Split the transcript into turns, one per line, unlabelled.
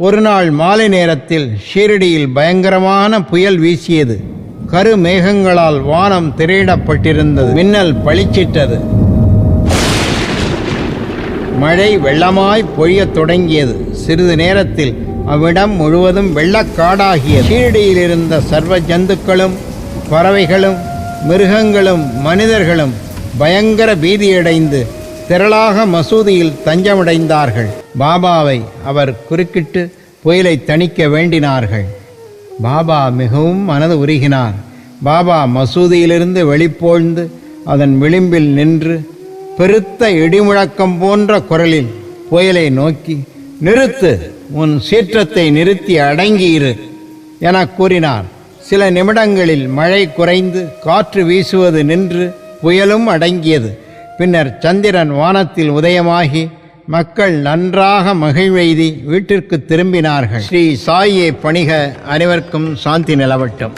ஒரு நாள் மாலை நேரத்தில் ஷீரடியில் பயங்கரமான புயல் வீசியது. கரு மேகங்களால் வானம் திரையிடப்பட்டிருந்தது. மின்னல் பளிச்சிட்டது. மழை வெள்ளமாய் பொழியத் தொடங்கியது. சிறிது நேரத்தில் அவ்விடம் முழுவதும் வெள்ளக்காடாகிய ஷீரடியில் இருந்த சர்வ ஜந்துக்களும் பறவைகளும் மிருகங்களும் மனிதர்களும் பயங்கர பீதியடைந்து திரளாக மசூதியில் தஞ்சமடைந்தார்கள். பாபாவை அவர் குறுக்கிட்டு புயலை தணிக்க வேண்டினார்கள். பாபா மிகவும் மனது உருகினார். பாபா மசூதியிலிருந்து வெளிப்போழ்ந்து அதன் விளிம்பில் நின்று பெருத்த இடிமுழக்கம் போன்ற குரலில் புயலை நோக்கி நிறுத்து உன் சீற்றத்தை நிறுத்தி அடங்கியிரு என கூறினார். சில நிமிடங்களில் மழை குறைந்து காற்று வீசுவது நின்று புயலும் அடங்கியது. பின்னர் சந்திரன் வானத்தில் உதயமாகி மக்கள் நன்றாக மகிழ்வெய்தி வீட்டிற்கு திரும்பினார்கள். ஸ்ரீ சாயை பணிக அனைவருக்கும் சாந்தி நிலவட்டும்.